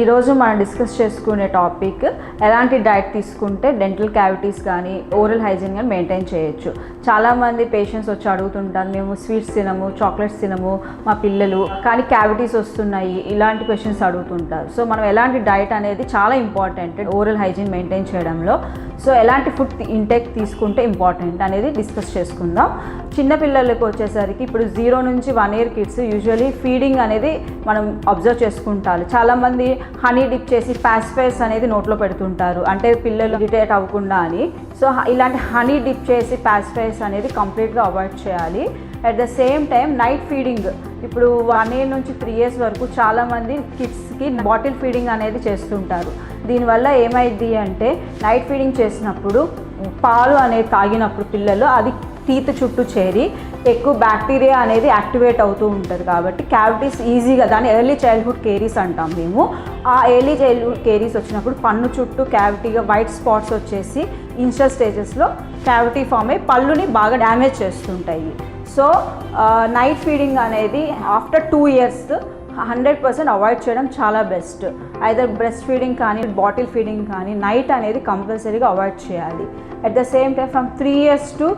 ఈరోజు మనం డిస్కస్ చేసుకునే టాపిక్ ఎలాంటి డైట్ తీసుకుంటే డెంటల్ క్యావిటీస్ కానీ ఓరల్ హైజీన్ కానీ మెయింటైన్ చేయొచ్చు. చాలామంది పేషెంట్స్ వచ్చి అడుగుతుంటారు మేము స్వీట్స్ తినము చాక్లెట్స్ తినము మా పిల్లలు. కానీ క్యావిటీస్ వస్తున్నాయి ఇలాంటి క్వశ్చన్స్ అడుగుతుంటారు. సో మనం ఎలాంటి డైట్ అనేది చాలా ఇంపార్టెంట్ ఓరల్ హైజీన్ మెయింటైన్ చేయడంలో. సో ఎలాంటి ఫుడ్ ఇంటేక్ తీసుకుంటే ఇంపార్టెంట్ అనేది డిస్కస్ చేసుకుందాం. చిన్నపిల్లలకు వచ్చేసరికి ఇప్పుడు జీరో నుంచి one year kids usually feeding అనేది మనం అబ్జర్వ్ చేసుకుంటారు. చాలామంది హనీ డిప్ చేసి పాసిఫైస్ అనేది నోట్లో పెడుతుంటారు. అంటే పిల్లలు ఇరిటేట్ అవ్వకుండా అని. సో ఇలాంటి హనీ డిప్ చేసి పాసిఫైస్ అనేది కంప్లీట్గా అవాయిడ్ చేయాలి. At the same time night feeding ఇప్పుడు వన్ ఇయర్ నుంచి త్రీ ఇయర్స్ వరకు చాలామంది కిడ్స్కి బాటిల్ ఫీడింగ్ అనేది చేస్తుంటారు. దీనివల్ల ఏమైంది అంటే నైట్ ఫీడింగ్ చేసినప్పుడు పాలు అనేది తాగినప్పుడు పిల్లలు అది టీత్ చుట్టూ చేరి ఎక్కువ బ్యాక్టీరియా అనేది యాక్టివేట్ అవుతూ ఉంటుంది కాబట్టి క్యావిటీస్ ఈజీగా దాన్ని ఎర్లీ చైల్డ్హుడ్ కేరీస్ అంటాం మేము. ఆ ఎర్లీ చైల్డ్హుడ్ కేరీస్ వచ్చినప్పుడు పన్ను చుట్టూ క్యావిటీగా వైట్ స్పాట్స్ వచ్చేసి ఇన్షియల్ స్టేజెస్లో క్యావిటీ ఫామ్ అయ్యి పళ్ళుని బాగా డ్యామేజ్ చేస్తుంటాయి. సో నైట్ ఫీడింగ్ అనేది after two years hundred percent avoid చేయడం చాలా బెస్ట్ ఐదర్ బ్రెస్ట్ ఫీడింగ్ కానీ బాటిల్ ఫీడింగ్ కానీ నైట్ అనేది కంపల్సరీగా అవాయిడ్ చేయాలి. At the same time from three years to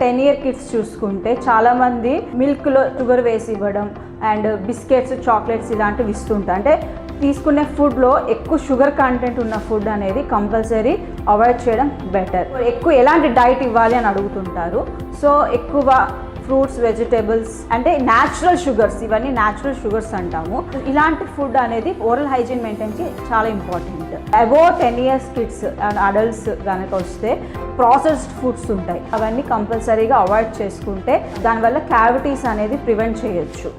ten year kids చూసుకుంటే చాలామంది మిల్క్లో షుగర్ వేసి ఇవ్వడం అండ్ బిస్కెట్స్ చాక్లెట్స్ ఇలాంటివి ఇస్తుంటారు. అంటే తీసుకునే ఫుడ్లో ఎక్కువ షుగర్ కంటెంట్ ఉన్న ఫుడ్ అనేది కంపల్సరీ అవాయిడ్ చేయడం బెటర్ ఎక్కువ ఎలాంటి డైట్ ఇవ్వాలి అని అడుగుతుంటారు. సో ఎక్కువ ఫ్రూట్స్ వెజిటేబుల్స్ అంటే న్యాచురల్ షుగర్స్ ఇవన్నీ న్యాచురల్ షుగర్స్ అంటాము. ఇలాంటి ఫుడ్ అనేది ఓరల్ హైజీన్ మెయింటైన్కి చాలా important above ten years kids and adults కనుక వస్తే ప్రాసెస్డ్ ఫుడ్స్ ఉంటాయి. అవన్నీ కంపల్సరీగా అవాయిడ్ చేసుకుంటే దానివల్ల క్యావిటీస్ అనేది ప్రివెంట్ చేయొచ్చు.